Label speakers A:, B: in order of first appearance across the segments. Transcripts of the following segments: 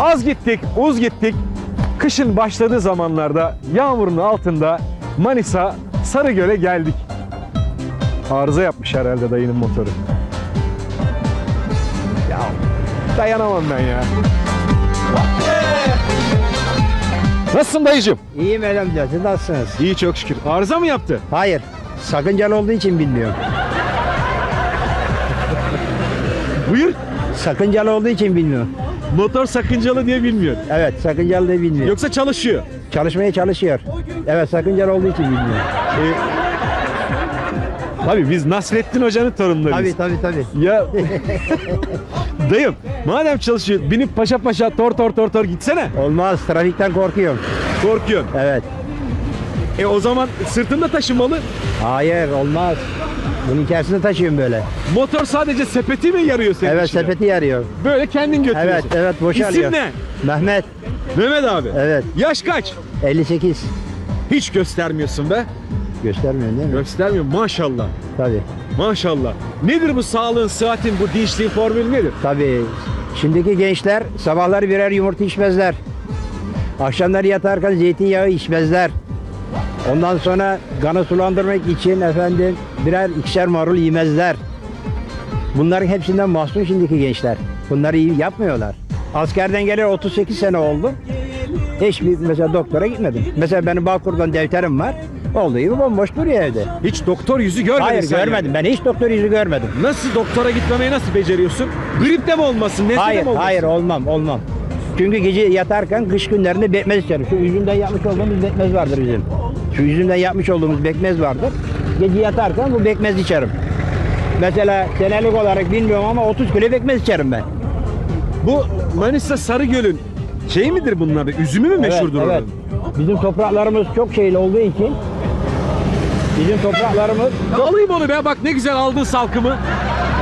A: Az gittik, uz gittik. Kışın başladığı zamanlarda yağmurun altında Manisa Sarıgöl'e geldik. Arıza yapmış herhalde dayının motoru. Ya dayanamam ben ya. Nasılsın dayıcım?
B: İyiyim elhamdülillah. Siz nasılsınız?
A: İyi çok şükür. Arıza mı yaptı?
B: Hayır. Sakıncalı olduğu için bilmiyorum.
A: Buyur.
B: Sakıncalı olduğu için bilmiyorum.
A: Motor sakıncalı diye bilmiyor.
B: Evet sakıncalı diye bilmiyorum.
A: Yoksa çalışıyor.
B: Çalışmaya çalışıyor. Evet sakıncalı olduğu için bilmiyorum.
A: Tabii biz Nasrettin Hoca'nın torunlarıyız.
B: Tabii tabii tabii.
A: Ya dayım madem çalışıyor binip paşa paşa tor tor tor tor gitsene.
B: Olmaz. Trafikten korkuyorum.
A: Korkuyorsun.
B: Evet.
A: E o zaman sırtında taşımalı.
B: Hayır olmaz. Bunun içerisinde taşıyorum böyle.
A: Motor sadece sepeti mi yarıyor senin
B: Evet
A: işine?
B: sepeti yarıyor.
A: Böyle kendin götürüyorsun.
B: Evet evet boşalıyor.
A: İsim ne?
B: Mehmet.
A: Mehmet abi.
B: Evet.
A: Yaş kaç?
B: 58.
A: Hiç göstermiyorsun be.
B: Göstermiyor değil mi?
A: Göstermiyor maşallah.
B: Tabii.
A: Maşallah. Nedir bu sağlığın, sıhhatin, bu dinçliğin formülü nedir?
B: Tabii. Şimdiki gençler sabahları birer yumurta içmezler. Akşamları yatarken zeytinyağı içmezler. Ondan sonra kanı sulandırmak için efendim birer ikişer marul yemezler. Bunların hepsinden mahzun şimdiki gençler. Bunları iyi yapmıyorlar. Askerden gelir 38 sene oldu. Hiçbir mesela doktora gitmedim. Mesela benim Bağkur'dan defterim var. Olduğu gibi bomboş duruyor evde.
A: Hiç doktor yüzü görmedin
B: Hayır
A: sen
B: görmedim.
A: yani.
B: Ben hiç doktor yüzü görmedim.
A: Nasıl doktora gitmemeyi nasıl beceriyorsun? Grip de mi olmasın? De
B: Hayır,
A: mi olmasın?
B: hayır olmam, olmam. Çünkü gece yatarken kış günlerinde bekmez içerim. Şu üzümden yapmış olduğumuz bekmez vardır bizim. Şu üzümden yapmış olduğumuz bekmez vardır. Gece yatarken bu bekmez içerim. Mesela senelik olarak bilmiyorum ama 30 kilo bekmez içerim ben.
A: Bu Manisa Sarıgöl'ün şey midir bunlar? Üzümü mü meşhurdur
B: evet, evet.
A: oranın?
B: Bizim topraklarımız çok şeyli olduğu için bizim topraklarımız
A: Ya Alayım onu be bak ne güzel aldın salkımı.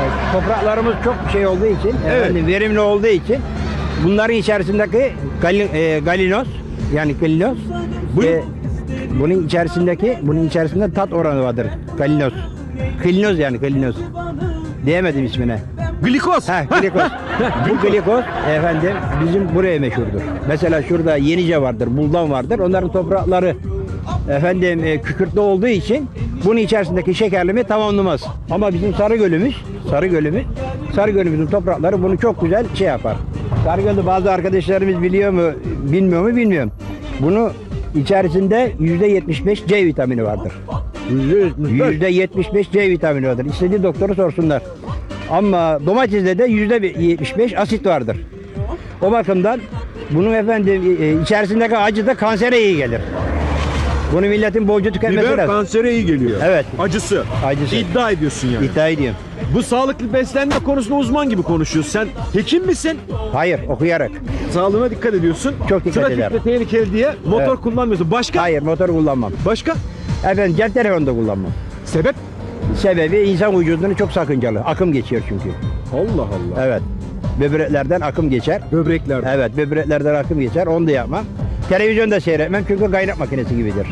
B: Evet, topraklarımız çok şey olduğu için,
A: Evet.
B: efendim, verimli olduğu için bunların içerisindeki e, galinos yani galinos e, bunun içerisindeki bunun içerisinde tat oranı vardır. Galinos. Galinos yani galinos. Diyemedim ismine.
A: Glikoz.
B: Ha, glikoz. Bu glikoz efendim bizim buraya meşhurdur. Mesela şurada Yenice vardır, Buldan vardır. Onların toprakları efendim e, kükürtlü olduğu için bunun içerisindeki şekerleme tamamlamaz. Ama bizim Sarıgöl'ümüz, Sarıgöl'ümüz, Sarıgöl'ümüzün toprakları bunu çok güzel şey yapar. Sarıgöl'de bazı arkadaşlarımız biliyor mu, bilmiyor mu bilmiyorum. Bunu içerisinde %75 C vitamini vardır. %75 C vitamini vardır. İstediği doktoru sorsunlar. Ama domatesde de %75 asit vardır. O bakımdan bunun efendim e, içerisindeki acı da kansere iyi gelir. Bunu milletin bolca tüketmesi
A: Biber
B: lazım.
A: kansere iyi geliyor.
B: Evet.
A: Acısı.
B: Acısı.
A: İddia ediyorsun yani.
B: İddia ediyorum.
A: Bu sağlıklı beslenme konusunda uzman gibi konuşuyorsun. Sen hekim misin?
B: Hayır okuyarak.
A: Sağlığına dikkat ediyorsun.
B: Çok dikkat
A: Trafikte
B: ederim.
A: tehlikeli diye motor
B: Evet.
A: kullanmıyorsun. Başka?
B: Hayır motor kullanmam.
A: Başka?
B: Efendim cep telefonu da kullanmam.
A: Sebep?
B: Sebebi insan vücudunu çok sakıncalı. Akım geçiyor çünkü.
A: Allah Allah.
B: Evet. Böbreklerden akım geçer.
A: Böbrekler.
B: Evet böbreklerden akım geçer. Onu da yapmam. Televizyon da seyretmem çünkü kaynak makinesi gibidir.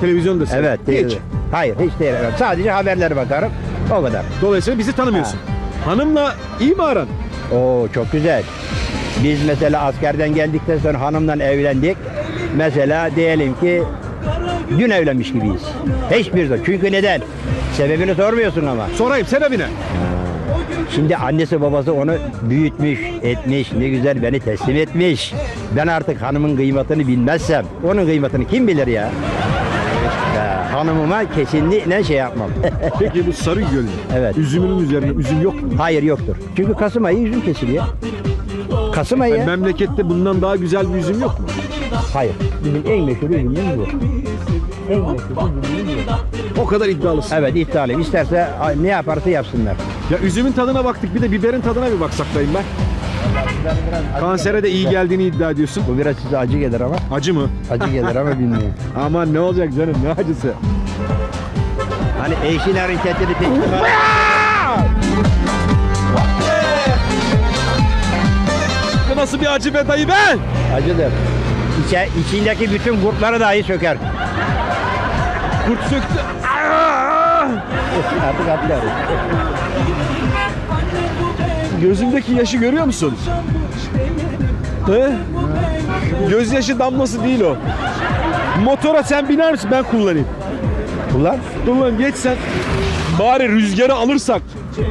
A: Televizyonda
B: Evet.
A: Hiç.
B: değil. Hayır hiç seyretmem. Sadece haberlere bakarım. O kadar.
A: Dolayısıyla bizi tanımıyorsun. Hanımla iyi mi aran?
B: Oo çok güzel. Biz mesela askerden geldikten sonra hanımla evlendik. Mesela diyelim ki dün evlenmiş gibiyiz. Hiçbir zaman. Çünkü neden? Sebebini sormuyorsun ama.
A: Sorayım sebebine.
B: Şimdi annesi babası onu büyütmüş, etmiş, ne güzel beni teslim etmiş. Ben artık hanımın kıymetini bilmezsem, onun kıymetini kim bilir ya? Hanımıma kesinlikle şey yapmam.
A: Peki bu Sarıgöl'ün
B: Evet.
A: üzümünün üzerine üzüm yok mu?
B: Hayır yoktur. Çünkü Kasım ayı üzüm kesiliyor. Kasım ayı.
A: Yani memlekette bundan daha güzel bir üzüm yok mu?
B: Hayır. Bizim en meşhur ürünümüz bu. En meşhur ürünümüz bu.
A: O kadar iddialısın.
B: Evet iddialıyım. İsterse ne yaparsa yapsınlar.
A: Ya üzümün tadına baktık bir de biberin tadına bir baksak dayım ben. Kansere de iyi geldiğini iddia ediyorsun.
B: Bu biraz size acı gelir ama.
A: Acı mı?
B: Acı gelir ama bilmiyorum.
A: Aman ne olacak canım ne acısı.
B: Hani eşin hareketleri teknik
A: Bu nasıl bir acı be dayı be?
B: acıdır. İçe, içindeki bütün kurtları dahi söker.
A: Kurt söktü.
B: Artık atlarız.
A: Gözümdeki yaşı görüyor musun? He? Gözyaşı damlası değil o. Motora sen biner misin? Ben kullanayım.
B: Kullan.
A: Kullan geç sen. Bari rüzgarı alırsak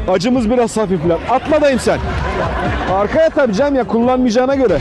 A: acımız biraz hafifler. Atma dayım sen. Arkaya tabii canım ya kullanmayacağına göre.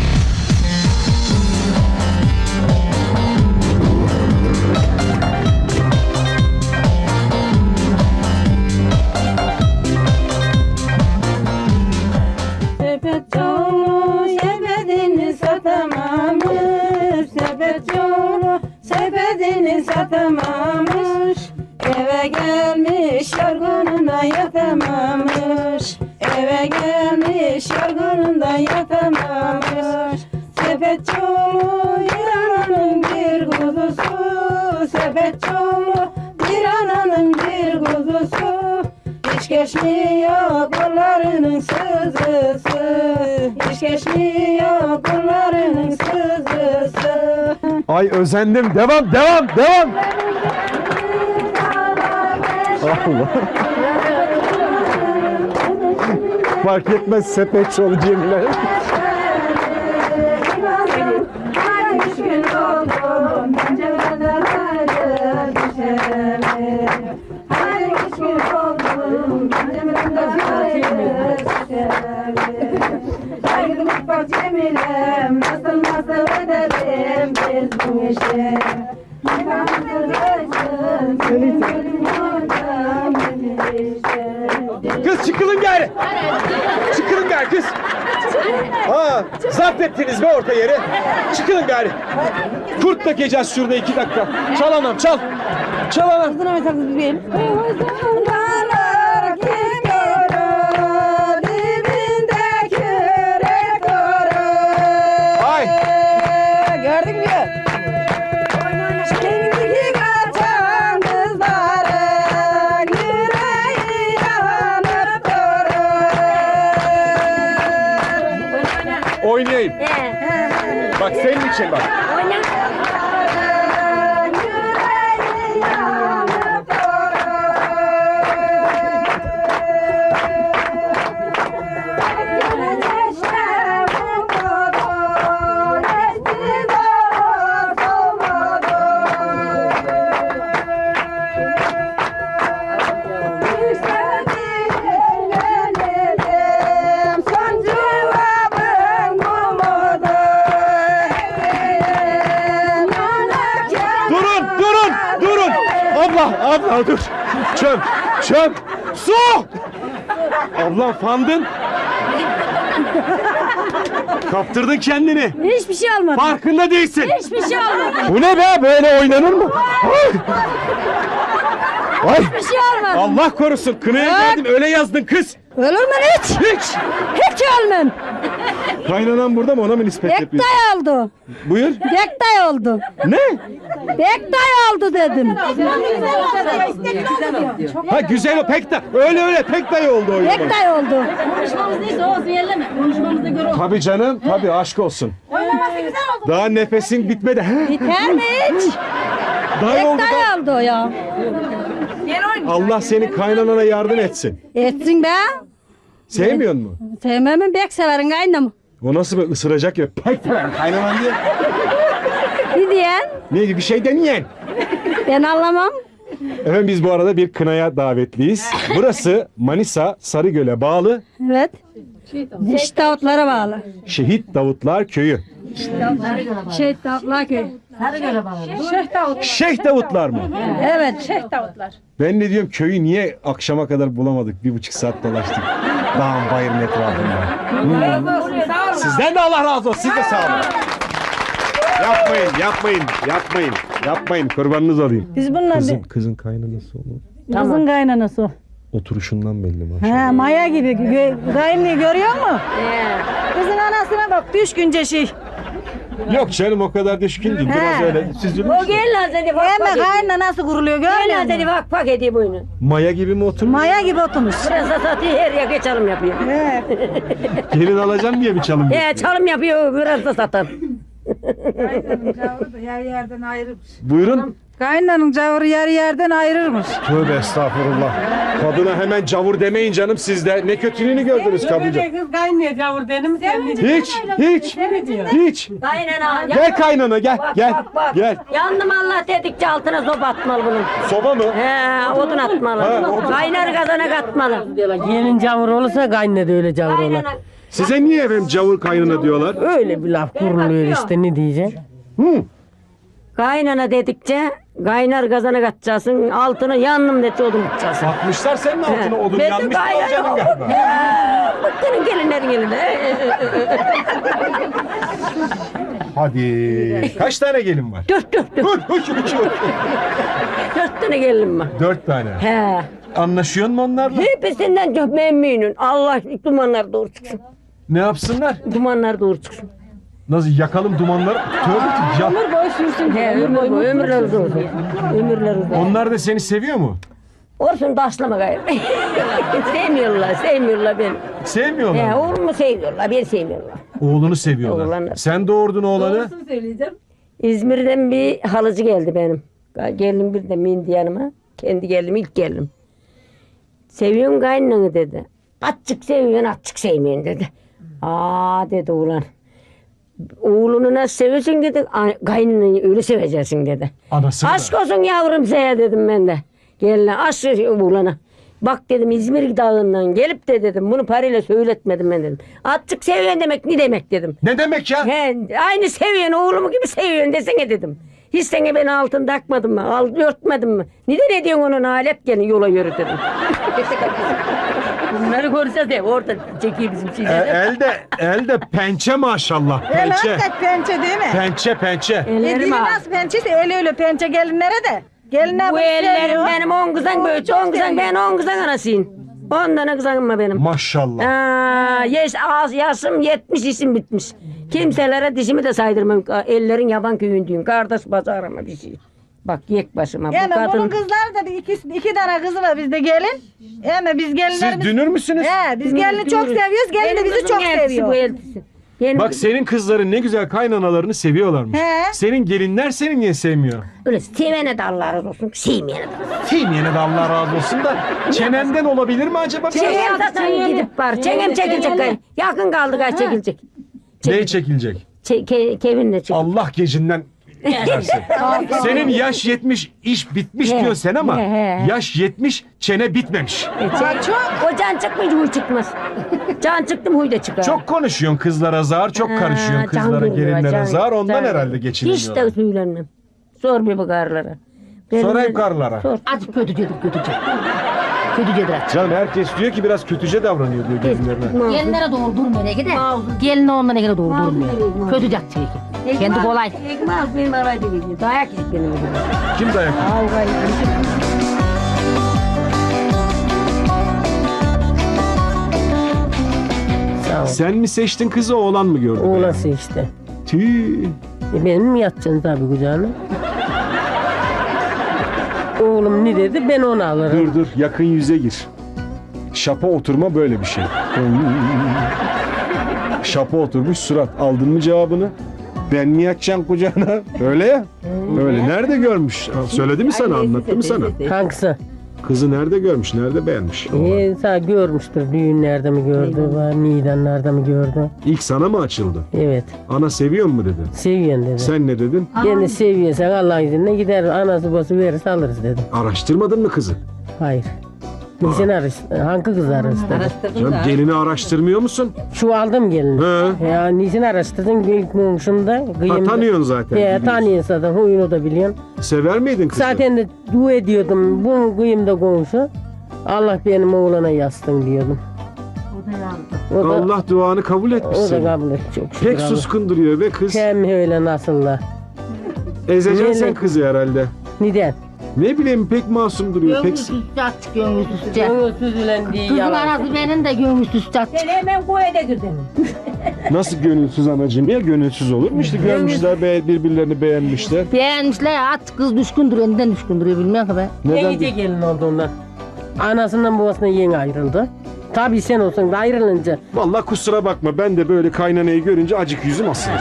C: Sepetini satamamış Eve gelmiş yorgunundan yatamamış. Eve gelmiş yorgunundan yatamamış. Sepet çoğulu bir ananın bir kuzusu. Sepet çoğulu bir ananın bir kuzusu. Hiç geçmiyor kollarının sızısı. Hiç geçmiyor kollarının sızısı
A: Ay özendim. Devam, devam, devam. Allah. Fark etmez sepetçi olacağımlar.
C: Her üç gün oldu pencereden ayrı düşerim Her üç gün oldu pencereden ayrı düşerim Saygılı mutfak Cemilem Nasıl nasıl ederim
A: Kız çıkılın gari. Çıkılın gari kız. Ha, zapt ettiniz be orta yeri. Çıkılın gari. Kurt takacağız şurada iki dakika. Çal anam çal. Çal anam.
C: Dağlar
A: Bak senin için bak.
C: Yüreği
A: Abla dur. Çöm, çöm. Su! Ablam fandın. Kaptırdın kendini.
D: Hiçbir şey almadım.
A: Farkında değilsin.
D: Hiçbir şey almadım.
A: Bu ne be? Böyle oynanır mı? Ay! Ay!
D: Hiçbir şey almadım.
A: Allah korusun. Kınaya geldim. Öyle yazdın kız.
D: Ölür mü hiç?
A: Hiç.
D: Hiç ölmem.
A: Kaynanan burada mı? Ona mı nispet yapıyorsun?
D: Bekday oldu.
A: Buyur.
D: Bekday oldu.
A: Ne?
D: Bekday oldu dedim.
A: Ha güzel o pek de. Öyle öyle pek dayı oldu o yüzden.
D: Bekday oldu.
E: Konuşmamız neyse o zehirleme. Konuşmamızda göre o.
A: Tabii canım. Tabii aşk olsun. Daha nefesin bitmedi.
D: Biter mi hiç?
A: Dayı oldu. da-
D: Bekday oldu ya.
A: Allah seni kaynanana yardım etsin.
D: Etsin be.
A: Sevmiyor mu?
D: Sevmem bek severin kaynamı.
A: O nasıl bir ısıracak ya? Pek kaynanan diye.
D: Ne diyen?
A: Ne bir şey demeyen.
D: Ben anlamam.
A: Efendim biz bu arada bir kınaya davetliyiz. Burası Manisa Sarıgöl'e bağlı
D: Evet. İşte otlara bağlı.
A: Şehit Davutlar Köyü.
D: Şey Davutlar Köyü.
A: Şeyh Davutlar mı?
D: Evet.
A: Ben ne diyorum köyü niye akşama kadar bulamadık? Bir buçuk saat dolaştık. Dağın bayırın etrafında. Sizden de Allah razı olsun. Siz de sağ olun. Yapmayın, yapmayın, yapmayın. Yapmayın, kurbanınız olayım.
D: Biz bununla
A: Kızın, kızın kaynanası o.
D: Kızın kaynanası o.
A: Oturuşundan belli maşallah.
D: He maya gibi. Gö- görüyor mu? Kızın anasına bak düşkünce şey.
A: Yok canım o kadar düşkün değil. Biraz
D: He.
A: öyle süzülmüş.
E: O gel lan seni bak
D: Ama
E: bak.
D: kaynına nasıl kuruluyor görmüyor
E: Gel lan
D: musun?
E: seni bak bak edeyim oyunu.
A: Maya gibi mi oturmuş?
D: Maya gibi oturmuş.
E: Burası satıyor her yerde çalım yapıyor.
D: He.
A: Gelin alacağım diye bir çalım.
E: He çalım yapıyor burası da satan.
A: Buyurun.
D: Kaynanın cavırı yarı yerden ayırırmış.
A: Tövbe estağfurullah. Kadına hemen cavur demeyin canım sizde. Ne kötülüğünü gördünüz kadınca.
F: Kız kaynıyor cavur dedim
A: Hiç, hiç, hiç.
E: Kaynana.
A: Gel kaynana gel,
E: Bak,
A: gel,
E: bak, bak.
A: gel.
E: Yandım Allah dedikçe altına sopa atmalı bunun.
A: Soba mı?
E: He, odun atmalı.
A: Ha, odun.
E: Kaynar kazana katmalı.
F: Gelin cavur olursa kaynıyor da öyle cavur olur.
E: Kaynana.
A: Size niye efendim cavur kaynana diyorlar?
F: Öyle bir laf kuruluyor işte ne diyeceksin?
A: Hı.
E: Kaynana dedikçe kaynar kazana katacaksın. Altına yandım dedikçe odun atacaksın.
A: Atmışlar senin altına odun yanmış
E: kaynana-
A: olacaksın galiba.
E: Bıkkının gelinlerin elinde.
A: Hadi. Kaç tane gelin var?
E: Dört dört dört. Dört tane gelinim var.
A: Dört tane.
E: He.
A: Anlaşıyor mu onlarla?
E: Hepsinden çok memnunum. Allah dumanlar doğru çıksın.
A: Ne yapsınlar?
E: Dumanlar doğru çıksın.
A: Nasıl yakalım dumanları? Tövbe ya.
E: boy sürsün. He, ömür boy. Ömürler uzun olsun. Ömürler uzun.
A: Onlar da seni seviyor mu?
E: Olsun taşlama gayrı. sevmiyorlar, sevmiyorlar beni.
A: Sevmiyorlar.
E: He,
A: mı?
E: oğlumu sevmiyorlar, beni sevmiyorlar.
A: Oğlunu seviyorlar.
E: Oğlanı.
A: Sen doğurdun oğlanı.
E: İzmir'den bir halıcı geldi benim. Geldim bir de indi yanıma. Kendi geldim, ilk geldim. Seviyorsun kaynanı dedi. Açık seviyorsun, açık sevmiyorsun dedi. Aa dedi oğlan. Oğlunu nasıl seviyorsun dedi. "Ay, Kaynını öyle seveceksin dedi.
A: Anası?
E: Aşk olsun yavrum size dedim ben de. Geline aşk oğlana. Bak dedim İzmir dağından gelip de dedim bunu parayla söyletmedim ben dedim. Açık seviyorsun demek ne demek dedim.
A: Ne demek ya?
E: He, aynı seviyorsun oğlumu gibi seviyorsun desene dedim. Hiç sene beni altın takmadın mı? Al, örtmedin mi? Neden ediyorsun onun alet gelin yola yürü dedim. Bunları göreceğiz de orada çekiyor bizim
A: E,
E: şeyleri.
A: elde elde pençe maşallah.
D: El
A: Pençe.
D: hakikaten pençe değil mi?
A: Pençe pençe.
D: E,
E: Ellerim
D: dili
E: ağrıyor.
D: nasıl pençeyse öyle öyle pençe gelinlere de. Gelinler
E: Bu ellerim benim on kızan böyle on kızan ben on kızan anasıyım. On tane kızanım var benim.
A: Maşallah.
E: Aa, yaş, az yaşım yetmiş isim bitmiş. Kimselere dişimi de saydırmam. Ellerin yaban köyündüyüm. Kardeş bacağıma bir şey. Bak yek başıma.
D: Yani
E: bu kadın.
D: bunun kızları da iki, iki tane kızı var bizde gelin. Ama biz
A: Siz
D: gelinlerimiz...
A: dünür müsünüz?
D: He, biz gelini çok seviyoruz. Gelin de
E: Benim
D: bizi
E: kızım
D: çok seviyor.
E: Bu eltisi. Benim
A: Bak senin kızların ne güzel kaynanalarını seviyorlarmış.
D: He.
A: Senin gelinler seni niye sevmiyor?
E: öyle sevene de Allah razı olsun. Sevmeyene de.
A: Sevmeyene de Allah razı olsun da çenenden olabilir mi acaba?
E: Çengem zaten gidip var. Çengem çekilecek. Yakın kaldı gay çekilecek.
A: Ne çekilecek?
E: Çe ke Kevin'le çek.
A: Allah gecinden versin. Senin yaş 70 iş bitmiş
E: He,
A: diyor sen ama
E: he, he.
A: yaş 70 çene bitmemiş.
E: E, O can çıkmış huy çıkmaz. Can çıktı mı huy da çıkar.
A: Çok konuşuyorsun kızlara zar, çok
E: Ha,
A: karışıyorsun
E: can
A: kızlara, gelinlere
E: can-
A: zar. Ondan
E: can-
A: herhalde
E: Hiç de söylenmem. Sor bir bu karılara.
A: Sorayım karılara.
E: Sor.
G: Azıcık kötücedir kötüce. Kötücedir azıcık.
A: Canım herkes diyor ki biraz kötüce davranıyor diyor gelinlerine.
G: Gelinlere doğru durmuyor ne de. Gelin onunla ne kadar doğru durmuyor. Kötücek çünkü. Kendi kolay.
E: Ekmek benim arayı da geliyor. Dayak yedik benim.
A: Kim dayak?
E: Kavga ol.
A: Sen mi seçtin kızı oğlan mı gördün?
F: Oğlası işte.
A: Tüh.
F: E benim mi yatacaksın tabii kucağına? Oğlum ne dedi ben onu alırım.
A: Dur dur yakın yüze gir. Şapa oturma böyle bir şey. Şapa oturmuş surat. Aldın mı cevabını? Ben mi yatacaksın kucağına? Öyle ya. Öyle. Nerede görmüş? Söyledi mi sana? Anlattı mı sana?
F: Hangisi?
A: Kızı nerede görmüş? Nerede beğenmiş?
F: E, sağ görmüştür düğünlerde mi gördü, var nidanlarda mı gördü?
A: İlk sana mı açıldı?
F: Evet.
A: Ana seviyor mu dedi.
F: Seviyorsun dedi.
A: Sen ne dedin?
F: Kendi seviyorsan Allah'ın izniyle gider anası babası verirse alırız dedi.
A: Araştırmadın mı kızı?
F: Hayır. Niçin araştır? Hangi kız araştırdı?
A: Canım gelini araştırmıyor musun?
F: Şu aldım gelin.
A: He.
F: Ya niçin araştırdın? İlk komşumda.
A: Ha, tanıyorsun zaten.
F: Ya
A: biliyorsun.
F: tanıyorsun zaten. Huyunu da biliyorsun.
A: Sever miydin kızı?
F: Zaten de dua ediyordum. Bu kıyımda komşu. Allah benim oğlana yazsın diyordum. O da,
A: Allah duanı kabul
F: o
A: etmişsin.
F: da kabul etti. Çok şükür
A: Pek
F: Allah.
A: suskun duruyor be kız.
F: Hem öyle nasıl da.
A: Ezeceksin sen kızı herhalde.
F: Neden?
A: Ne bileyim pek masum duruyor. Pek...
G: Gönülsüz açık gönülsüz.
F: Gönülsüz ülen diye
G: Kızın
F: yalan.
G: anası benim de gönülsüz açık.
E: Sen hemen da girdin.
A: Nasıl gönülsüz anacığım? Ya gönülsüz olur mu? İşte görmüşler be- birbirlerini beğenmişler.
G: Beğenmişler at kız düşkün duruyor. Neden düşkün duruyor bilmiyorum ki ben.
F: Ne
A: Neden?
F: iyice gelin oldu ondan. Anasından babasından yeni ayrıldı. Tabii sen olsun da ayrılınca.
A: Vallahi kusura bakma ben de böyle kaynanayı görünce acık yüzüm asılır.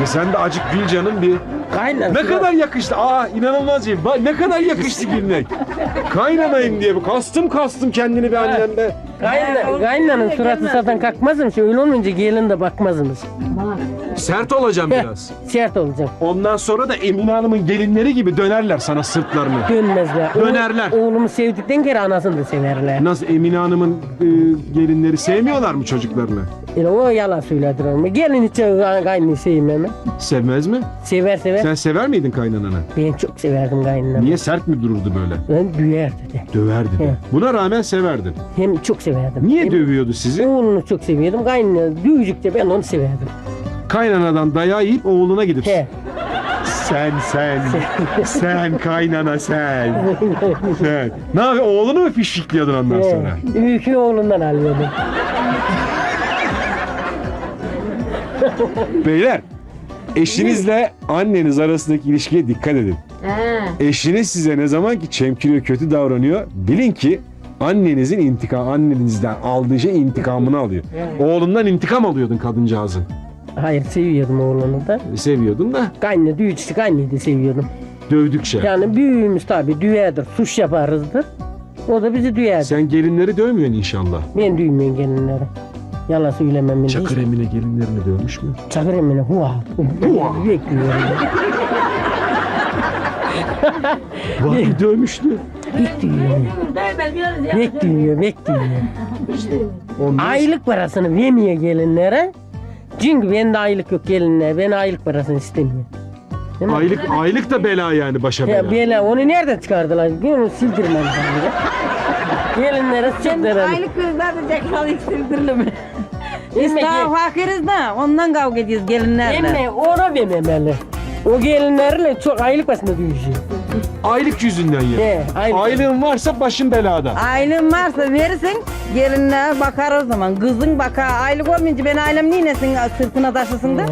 A: Ya sen de acık gül canım bir.
F: Kaynar.
A: Ne kadar yakıştı. Aa inanılmaz iyi. Bak ne kadar yakıştı gülmek. Kaynanayım diye. Kastım kastım kendini bir annemde.
F: Kayna, kaynanın suratı zaten kalkmazmış. Öyle olmayınca gelin de bakmazmış.
A: Sert olacağım biraz.
F: Sert olacak.
A: Ondan sonra da Emine Hanım'ın gelinleri gibi dönerler sana sırtlarını.
F: Dönmezler.
A: Dönerler.
F: Oğlum- Oğlumu sevdikten kere anasını da severler.
A: Nasıl Emine Hanım'ın e, gelinleri sevmiyorlar mı çocuklarını?
F: Yani o yalan söyledir onu. Gelin hiç kaynını sevmem. mi?
A: Sevmez mi?
F: Sever sever.
A: Sen sever miydin kaynananı?
F: Ben çok severdim kaynını.
A: Niye sert mi dururdu böyle?
F: Ben düğerdi de.
A: Döverdi de.
F: He.
A: Buna rağmen severdin.
F: Hem çok severdim.
A: Niye
F: Hem
A: dövüyordu sizi?
F: Oğlunu çok seviyordum. Kaynını dövecekçe ben onu severdim.
A: Kaynanadan dayağı yiyip oğluna gidip.
F: He.
A: Sen sen sen kaynana sen. sen. Ne yapıyor? Oğlunu mu fişikliyordun ondan sonra?
F: He. Yükü oğlundan alıyordum.
A: Beyler eşinizle anneniz arasındaki ilişkiye dikkat edin. Eşiniz size ne zaman ki çemkiriyor, kötü davranıyor, bilin ki annenizin intikam, annenizden aldığı şey intikamını alıyor. Oğlundan intikam alıyordun kadıncağızın.
F: Hayır seviyordum oğlunu da.
A: E, Seviyordun da
F: Kaynını düğücüsü kaynıyı da seviyordum.
A: dövdükçe.
F: Yani büyüğümüz tabii düğerdir. Suç yaparızdır. O da bizi düğerdir.
A: Sen gelinleri dövmüyorsun inşallah.
F: Ben düğmeyen gelinleri. Yalan söylemem ben.
A: Çakır Emine gelinlerini dövmüş mü?
F: Çakır emine hua. Bekliyorum.
A: Var bir dövmüştü.
F: Bekliyorum. Bekliyor, bekliyor.
A: Ondan
F: Aylık parasını vermiyor gelinlere. Çünkü bende aylık yok gelinler. Ben aylık parasını istemiyorum. Değil mi?
A: aylık aylık da bela yani başa bela.
F: Ya bela onu nereden çıkardılar? Onu sildirmem Gelinlere sildirelim.
D: Aylık kızlar da cekalı iksirdirli mi? Biz daha fakiriz de ondan kavga ediyoruz gelinlerle.
F: Emme ona vermemeli. O gelinlerle çok aylık basma düşüyor.
A: Aylık yüzünden ya.
F: He, aylık.
A: Aylığın varsa başın belada.
D: Aylığın varsa verirsin gelinler bakar o zaman. Kızın bakar. Aylık olmayınca ben ailem ninesin sırtına taşısın da.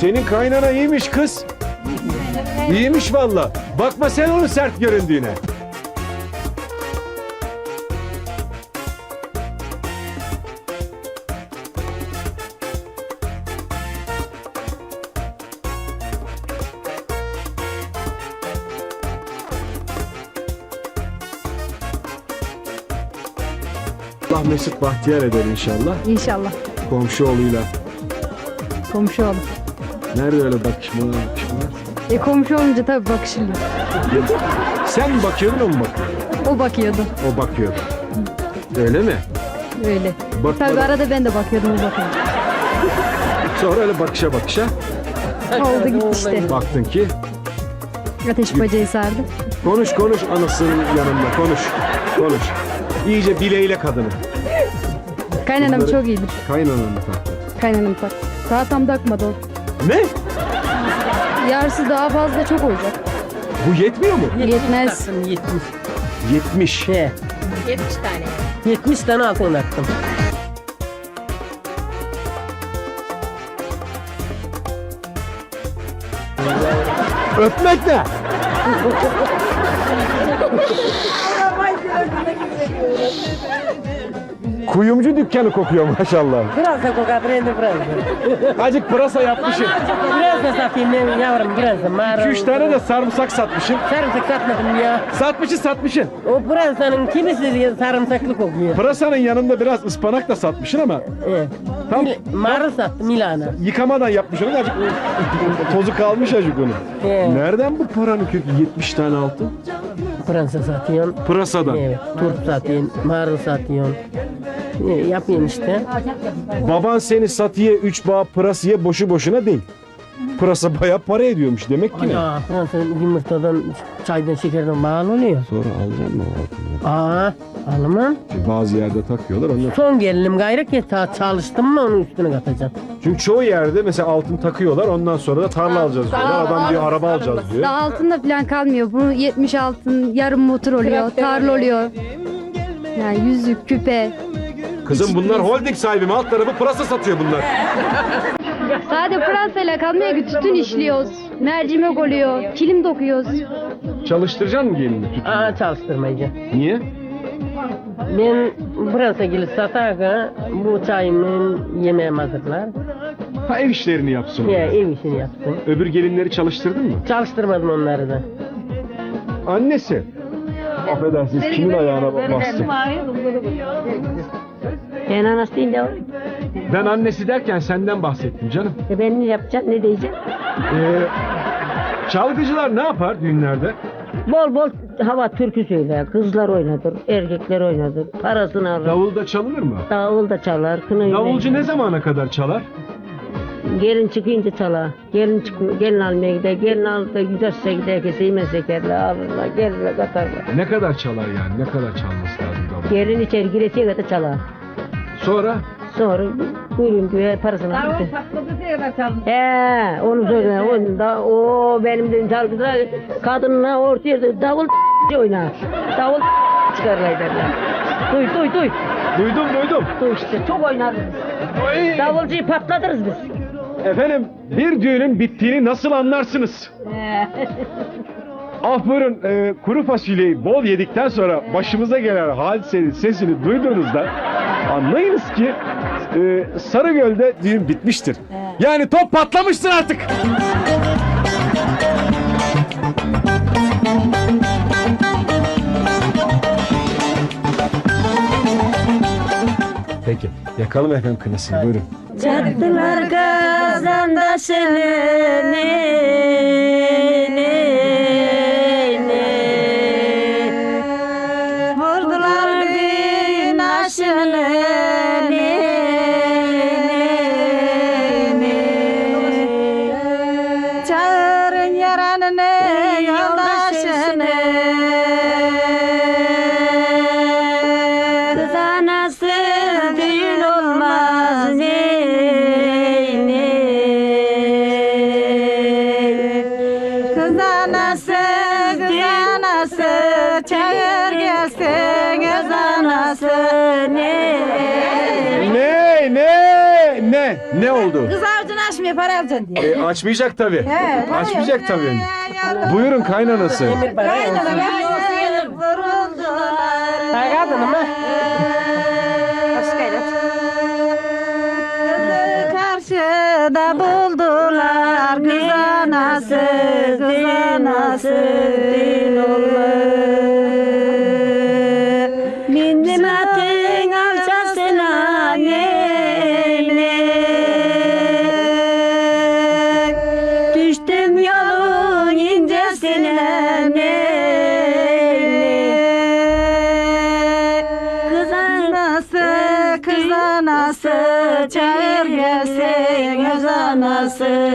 A: Senin kaynana iyiymiş kız. İyiymiş valla. Bakma sen onun sert göründüğüne. Mesut Bahtiyar eder inşallah.
H: İnşallah.
A: Komşu oğluyla.
H: Komşu olur.
A: Nerede öyle bakışmalar bakışmalar?
H: E komşu olunca tabii bakışırlı.
A: Sen mi bakıyordun o mu bakıyor?
H: O bakıyordu.
A: O bakıyor. Öyle mi?
H: Öyle.
A: Bakmadan-
H: Tabii arada ben de bakıyordum o bakıyordu.
A: Sonra öyle bakışa bakışa
H: Oldu gitti işte.
A: baktın ki
H: Ateş bacayı sardı.
A: konuş konuş anasının yanında konuş konuş. İyice bileyle kadını.
H: Kaynanam
A: Bunları-
H: çok iyidir.
A: Kaynananı taktı.
H: Kaynanam tak. Daha tam takmadı o.
A: Ne?
H: Yarısı daha fazla çok olacak.
A: Bu yetmiyor mu?
H: Yetmez.
F: 70.
A: 70.
F: He.
E: 70 tane.
F: 70 tane altın attım.
A: Öpmek ne? Kuyumcu dükkanı kokuyor maşallah.
F: Biraz da kokar, biraz da.
A: Acık pırasa yapmışım.
F: Biraz da satayım ben yavrum, biraz da. Mağara.
A: 2-3 tane de sarımsak satmışım.
F: Sarımsak satmadım ya.
A: Satmışı satmışın.
F: O pırasanın kimisi sarımsaklı kokuyor.
A: Pırasanın yanında biraz ıspanak da satmışsın ama
F: Evet.
A: tam
F: Marul sattım Milana.
A: yıkamadan yapmışsın. Acık tozu kalmış acık onun.
F: He.
A: Nereden bu paranın kökü 70 tane altın?
F: Pırasa satıyorsun.
A: Pırasadan.
F: Evet. Turp satıyorsun. Marul satıyorsun. E, yapıyorsun işte.
A: Baban seni satıya 3 bağ pırasıya boşu boşuna değil. Pırasa bayağı para ediyormuş demek ki ne?
F: Ya Fransa yumurtadan, çaydan, şekerden bağlı oluyor.
A: Sonra alacağım mı o altını?
F: Aa, alımın.
A: Bazı yerde takıyorlar onlar.
F: Son gelinim gayrı ki ta çalıştım mı onun üstüne katacaksın.
A: Çünkü çoğu yerde mesela altın takıyorlar ondan sonra da tarla alacağız diyorlar. Adam diyor araba alacağız diyor.
H: Daha altında falan kalmıyor. Bu 70 altın yarım motor oluyor. Tarla oluyor. Yani yüzük, küpe.
A: Kızım bunlar holding sahibi mi? Alt tarafı pırasa satıyor bunlar.
H: Sadece Fransa'yla kalmıyor ki tütün işliyoruz. Mercimek oluyor. Kilim dokuyoruz.
A: Çalıştıracaksın mı gelini?
F: Aa çalıştırmayacağım.
A: Niye?
F: Ben burası gelip satarken bu çayımı yemeğim hazırlar.
A: Ha ev işlerini yapsın.
F: Ya ev işini yapsın.
A: Öbür gelinleri çalıştırdın mı?
F: Çalıştırmadım onları da.
A: Annesi. Affedersiniz kimin ayağına bastı?
E: Ben anası değil de
A: Ben annesi derken senden bahsettim canım.
E: e ben ne yapacağım ne diyeceğim?
A: Ee, çalgıcılar ne yapar düğünlerde?
E: Bol bol hava türkü söyler. Kızlar oynadır, erkekler oynadır. Parasını alır.
A: Davul da çalınır mı?
E: Davul da çalar, kına
A: Davulcu ne zamana kadar çalar?
E: Gelin çıkınca çalar. Gelin çık gelin almaya gider. Gelin alıp da güzelse gider ki seyme sekerler alırlar. Gelirler katarlar.
A: Ne kadar çalar yani? Ne kadar çalması lazım davul?
E: Gelin içeri giresiye kadar çalar.
A: Sonra
E: Sonra buyurun diyor parasını.
D: Davul patladı diye da çalın.
E: He, onu söyle. Onu da, o benim dedim çalgıda kadınla ortaya da davul oynar. Davul çıkarlar derler. Duy duy duy.
A: duydum duydum.
E: Duy işte çok oynarız biz. Davulcuyu patlatırız biz.
A: Efendim bir düğünün bittiğini nasıl anlarsınız? ah buyurun e, kuru fasulyeyi bol yedikten sonra başımıza gelen hadisenin sesini duyduğunuzda anlayınız ki e, Sarıgöl'de düğün bitmiştir. Yani top patlamıştır artık. Peki yakalım efendim kınasını buyurun.
E: Çattılar kazandaşını ne anası
C: kız anası Çağır gelsin kız anası ne
A: Ne ne ne ne oldu?
C: Kız avucunu açmıyor para alacaksın diye.
A: E, açmayacak tabi.
C: He,
A: Açmayacak tabi.
C: Ya,
A: Buyurun kaynanası.
C: Kaynana ben vuruldular.
F: Kadınım ha.
C: Kızı karşıda kız anası kız anası din
E: Bindim atın alçasına ne ne Düştüm yolun incesine ne ne Kız
C: Anası kız anası çağır gelsin kız anası